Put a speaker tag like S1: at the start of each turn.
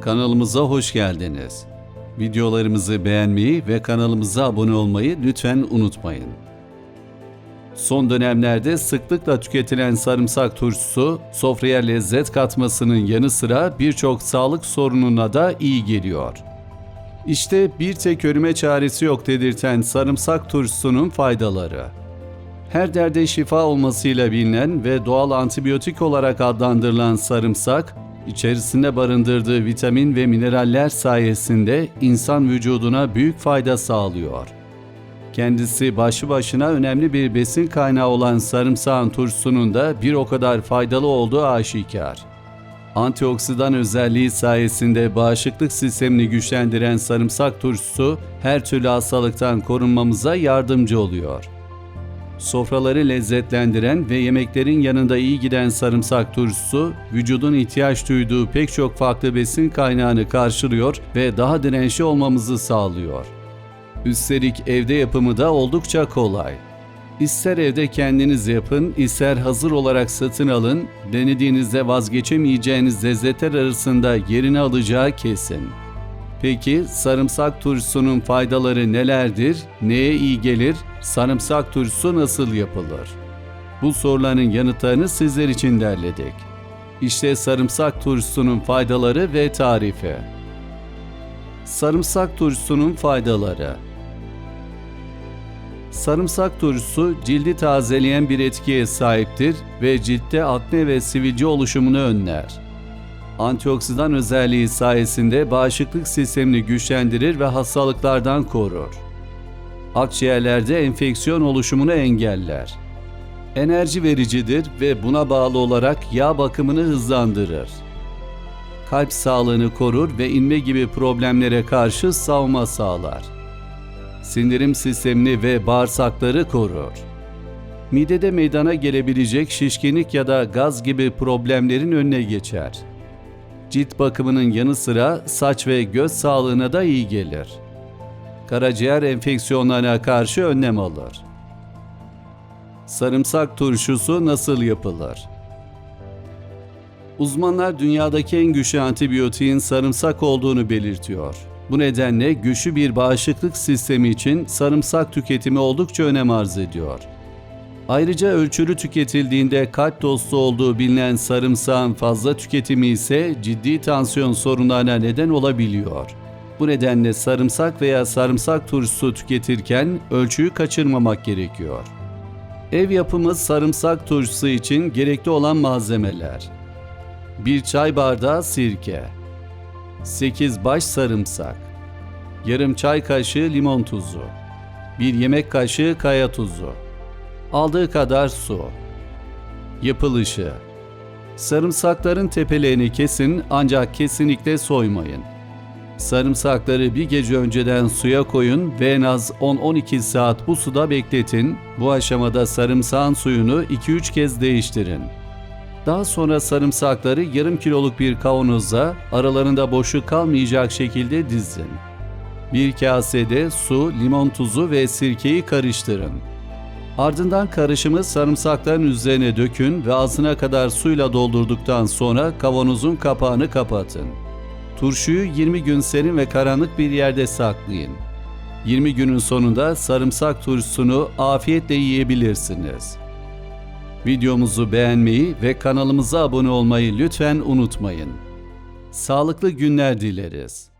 S1: Kanalımıza hoş geldiniz. Videolarımızı beğenmeyi ve kanalımıza abone olmayı lütfen unutmayın. Son dönemlerde sıklıkla tüketilen sarımsak turşusu sofraya lezzet katmasının yanı sıra birçok sağlık sorununa da iyi geliyor. İşte bir tek ölüme çaresi yok dedirten sarımsak turşusunun faydaları. Her derde şifa olmasıyla bilinen ve doğal antibiyotik olarak adlandırılan sarımsak, içerisinde barındırdığı vitamin ve mineraller sayesinde insan vücuduna büyük fayda sağlıyor. Kendisi başlı başına önemli bir besin kaynağı olan sarımsağın turşusunun da bir o kadar faydalı olduğu aşikar. Antioksidan özelliği sayesinde bağışıklık sistemini güçlendiren sarımsak turşusu her türlü hastalıktan korunmamıza yardımcı oluyor. Sofraları lezzetlendiren ve yemeklerin yanında iyi giden sarımsak turşusu, vücudun ihtiyaç duyduğu pek çok farklı besin kaynağını karşılıyor ve daha dirençli olmamızı sağlıyor. Üstelik evde yapımı da oldukça kolay. İster evde kendiniz yapın, ister hazır olarak satın alın, denediğinizde vazgeçemeyeceğiniz lezzetler arasında yerini alacağı kesin. Peki sarımsak turşusunun faydaları nelerdir? Neye iyi gelir? Sarımsak turşusu nasıl yapılır? Bu soruların yanıtlarını sizler için derledik. İşte sarımsak turşusunun faydaları ve tarifi. Sarımsak turşusunun faydaları Sarımsak turşusu cildi tazeleyen bir etkiye sahiptir ve ciltte akne ve sivilce oluşumunu önler. Antioksidan özelliği sayesinde bağışıklık sistemini güçlendirir ve hastalıklardan korur. Akciğerlerde enfeksiyon oluşumunu engeller. Enerji vericidir ve buna bağlı olarak yağ bakımını hızlandırır. Kalp sağlığını korur ve inme gibi problemlere karşı savunma sağlar. Sindirim sistemini ve bağırsakları korur. Midede meydana gelebilecek şişkinlik ya da gaz gibi problemlerin önüne geçer cilt bakımının yanı sıra saç ve göz sağlığına da iyi gelir. Karaciğer enfeksiyonlarına karşı önlem alır. Sarımsak turşusu nasıl yapılır? Uzmanlar dünyadaki en güçlü antibiyotiğin sarımsak olduğunu belirtiyor. Bu nedenle güçlü bir bağışıklık sistemi için sarımsak tüketimi oldukça önem arz ediyor. Ayrıca ölçülü tüketildiğinde kalp dostu olduğu bilinen sarımsağın fazla tüketimi ise ciddi tansiyon sorunlarına neden olabiliyor. Bu nedenle sarımsak veya sarımsak turşusu tüketirken ölçüyü kaçırmamak gerekiyor. Ev yapımı sarımsak turşusu için gerekli olan malzemeler. 1 çay bardağı sirke. 8 baş sarımsak. Yarım çay kaşığı limon tuzu. 1 yemek kaşığı kaya tuzu aldığı kadar su. Yapılışı Sarımsakların tepelerini kesin ancak kesinlikle soymayın. Sarımsakları bir gece önceden suya koyun ve en az 10-12 saat bu suda bekletin. Bu aşamada sarımsağın suyunu 2-3 kez değiştirin. Daha sonra sarımsakları yarım kiloluk bir kavanoza aralarında boşluk kalmayacak şekilde dizin. Bir kasede su, limon tuzu ve sirkeyi karıştırın. Ardından karışımı sarımsakların üzerine dökün ve ağzına kadar suyla doldurduktan sonra kavanozun kapağını kapatın. Turşuyu 20 gün serin ve karanlık bir yerde saklayın. 20 günün sonunda sarımsak turşusunu afiyetle yiyebilirsiniz. Videomuzu beğenmeyi ve kanalımıza abone olmayı lütfen unutmayın. Sağlıklı günler dileriz.